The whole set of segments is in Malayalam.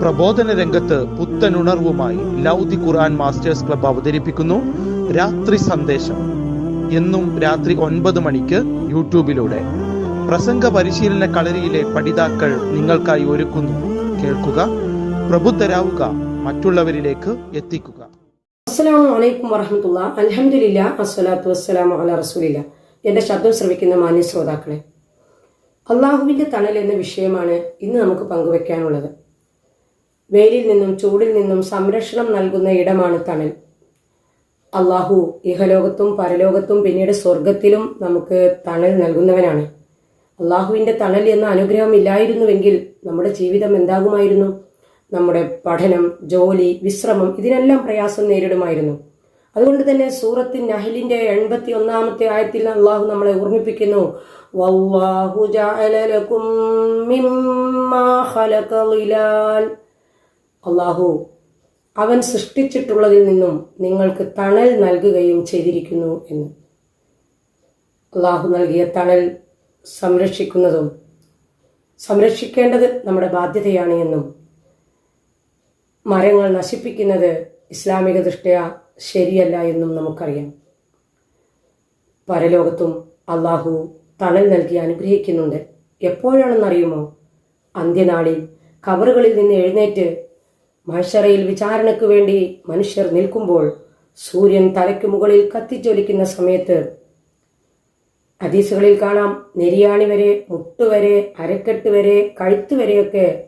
പ്രബോധന രംഗത്ത് പുത്തനുണർവുമായി ലൗദി ഖുർആൻ മാസ്റ്റേഴ്സ് ക്ലബ് അവതരിപ്പിക്കുന്നു. രാത്രി സന്ദേശം. എന്നും രാത്രി ഒൻപത് മണിക്ക് യൂട്യൂബിലൂടെ. പ്രസംഗ പരിശീലന കളരിയിലെ പഠിതാക്കൾ നിങ്ങൾക്കായി ഒരുക്കുന്നു. കേൾക്കുക പ്രബുദ്ധരാവുക മറ്റുള്ളവരിലേക്ക് എത്തിക്കുക. അസ്സലാമു അലൈക്കും അസ്സലാത്തു വസ്സലാമു റസൂലില്ല. ശബ്ദം ശ്രമിക്കുന്ന മാന്യ ശ്രോതാക്കളെ. അള്ളാഹുവിന്റെ തണൽ എന്ന വിഷയമാണ് ഇന്ന് നമുക്ക് പങ്കുവെക്കാനുള്ളത്. വെയിലിൽ നിന്നും ചൂടിൽ നിന്നും സംരക്ഷണം നൽകുന്ന ഇടമാണ് തണൽ. അള്ളാഹു ഇഹലോകത്തും പരലോകത്തും പിന്നീട് സ്വർഗത്തിലും നമുക്ക് തണൽ നൽകുന്നവനാണ്. അള്ളാഹുവിന്റെ തണൽ എന്ന അനുഗ്രഹം ഇല്ലായിരുന്നുവെങ്കിൽ നമ്മുടെ ജീവിതം എന്താകുമായിരുന്നു? നമ്മുടെ പഠനം ജോലി വിശ്രമം ഇതിനെല്ലാം പ്രയാസം നേരിടുമായിരുന്നു. അതുകൊണ്ട് തന്നെ സൂറത്ത് നഹലിന്റെ എൺപത്തി ഒന്നാമത്തെ ആയത്തിൽ അള്ളാഹു നമ്മളെ ഓർമ്മിപ്പിക്കുന്നു. വല്ലാഹു ജഅല ലക്കും മിമ്മാ ഖലഖ ളിലാൽ. അള്ളാഹു അവൻ സൃഷ്ടിച്ചിട്ടുള്ളതിൽ നിന്നും നിങ്ങൾക്ക് തണൽ നൽകുകയും ചെയ്തിരിക്കുന്നു എന്ന്. അള്ളാഹു നൽകിയ തണൽ സംരക്ഷിക്കുന്നതും സംരക്ഷിക്കേണ്ടത് നമ്മുടെ ബാധ്യതയാണ് എന്നും. മരങ്ങൾ നശിപ്പിക്കുന്നത് ഇസ്ലാമിക ദൃഷ്ട്യ ശരിയല്ല എന്നും നമുക്കറിയാം. പരലോകത്തും അള്ളാഹു തണൽ നൽകി അനുഗ്രഹിക്കുന്നുണ്ട്. എപ്പോഴാണെന്നറിയുമോ? അന്ത്യനാളിൽ കവറുകളിൽ നിന്ന് എഴുന്നേറ്റ് മഹ്ഷറയിൽ വിചാരണയ്ക്ക് വേണ്ടി മനുഷ്യർ നിൽക്കുമ്പോൾ സൂര്യൻ തലയ്ക്ക് മുകളിൽ കത്തിജ്വലിക്കുന്ന സമയത്ത് ഹദീസുകളിൽ കാണാം നെരിയാണി വരെ മുട്ടുവരെ അരക്കെട്ട് വരെ കഴുത്ത് വരെയൊക്കെ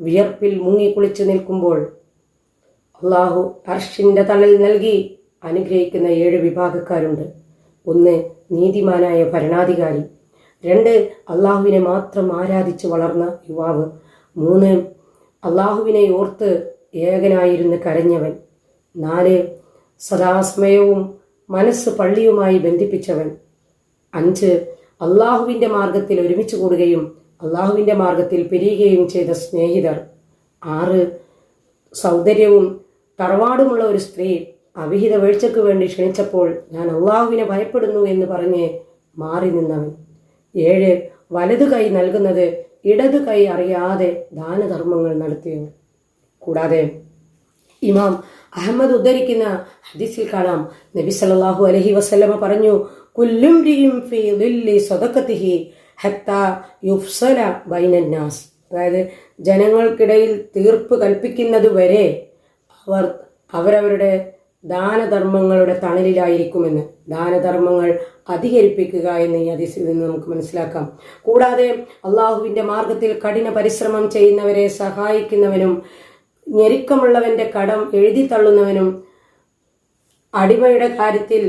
വിയർപ്പിൽ മുങ്ങിക്കുളിച്ച് നിൽക്കുമ്പോൾ അള്ളാഹു അർഷിന്റെ തണൽ നൽകി അനുഗ്രഹിക്കുന്ന ഏഴ് വിഭാഗക്കാരുണ്ട്. ഒന്ന് നീതിമാനായ ഭരണാധികാരി. രണ്ട് അള്ളാഹുവിനെ മാത്രം ആരാധിച്ച് വളർന്ന യുവാവ്. മൂന്ന് അള്ളാഹുവിനെ ഓർത്ത് ഏകനായിരുന്ന് കരഞ്ഞവൻ. നാല് സദാസമയവും മനസ്സ് പള്ളിയുമായി ബന്ധിപ്പിച്ചവൻ. അഞ്ച് അള്ളാഹുവിന്റെ മാർഗത്തിൽ ഒരുമിച്ച് കൂടുകയും അള്ളാഹുവിന്റെ മാർഗത്തിൽ പിരിയുകയും ചെയ്ത സ്നേഹിതർ. ആറ് സൗന്ദര്യവും തറവാടുമുള്ള ഒരു സ്ത്രീ അവിഹിത വീഴ്ചയ്ക്ക് വേണ്ടി ക്ഷണിച്ചപ്പോൾ ഞാൻ അള്ളാഹുവിനെ ഭയപ്പെടുന്നു എന്ന് പറഞ്ഞ് മാറി നിന്നവൻ. ഏഴ് വലതു കൈ നൽകുന്നത് ഇടതു കൈ അറിയാതെ ദാനധർമ്മങ്ങൾ നടത്തിയെന്ന് കൂടാതെ ഇമാം അഹമ്മദ് ഉദ്ധരിക്കുന്ന ഹദീസിൽ കാണാം. നബി സല്ലാഹു അലഹി വസ്ലമ പറഞ്ഞു കുല്ലും അതായത് ജനങ്ങൾക്കിടയിൽ തീർപ്പ് കൽപ്പിക്കുന്നത് വരെ അവർ അവരവരുടെ ദാനധർമ്മങ്ങളുടെ തണലിലായിരിക്കുമെന്ന്. ദാനധർമ്മങ്ങൾ അധികരിപ്പിക്കുക എന്ന് ഈ അതിസിൽ നിന്ന് നമുക്ക് മനസ്സിലാക്കാം. കൂടാതെ അള്ളാഹുവിന്റെ മാർഗത്തിൽ കഠിന പരിശ്രമം ചെയ്യുന്നവരെ സഹായിക്കുന്നവനും ഞെരുക്കമുള്ളവന്റെ കടം എഴുതി തള്ളുന്നവനും അടിമയുടെ കാര്യത്തിൽ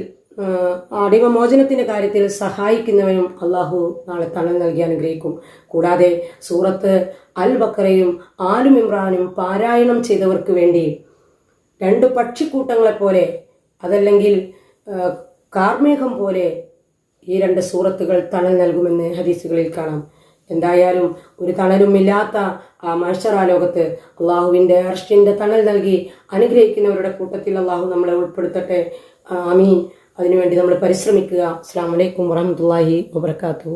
അടിമമോചനത്തിന്റെ കാര്യത്തിൽ സഹായിക്കുന്നവനും അള്ളാഹു നാളെ തണൽ നൽകി അനുഗ്രഹിക്കും. കൂടാതെ സൂറത്ത് അൽ ബക്കറയും ആലും ഇമ്രാനും പാരായണം ചെയ്തവർക്ക് വേണ്ടി രണ്ട് പക്ഷിക്കൂട്ടങ്ങളെ പോലെ അതല്ലെങ്കിൽ കാർമേഘം പോലെ ഈ രണ്ട് സൂറത്തുകൾ തണൽ നൽകുമെന്ന് ഹദീസുകളിൽ കാണാം. എന്തായാലും ഒരു തണലുമില്ലാത്ത ആ മത്സര ലോകത്ത് അള്ളാഹുവിന്റെ അർഷിന്റെ തണൽ നൽകി അനുഗ്രഹിക്കുന്നവരുടെ കൂട്ടത്തിൽ അള്ളാഹു നമ്മളെ ഉൾപ്പെടുത്തട്ടെ. ആമീൻ. അതിനുവേണ്ടി നമ്മൾ പരിശ്രമിക്കുക. അസ്സാം വലൈക്കും വറഹമുല്ലാഹി വബർക്കാത്തു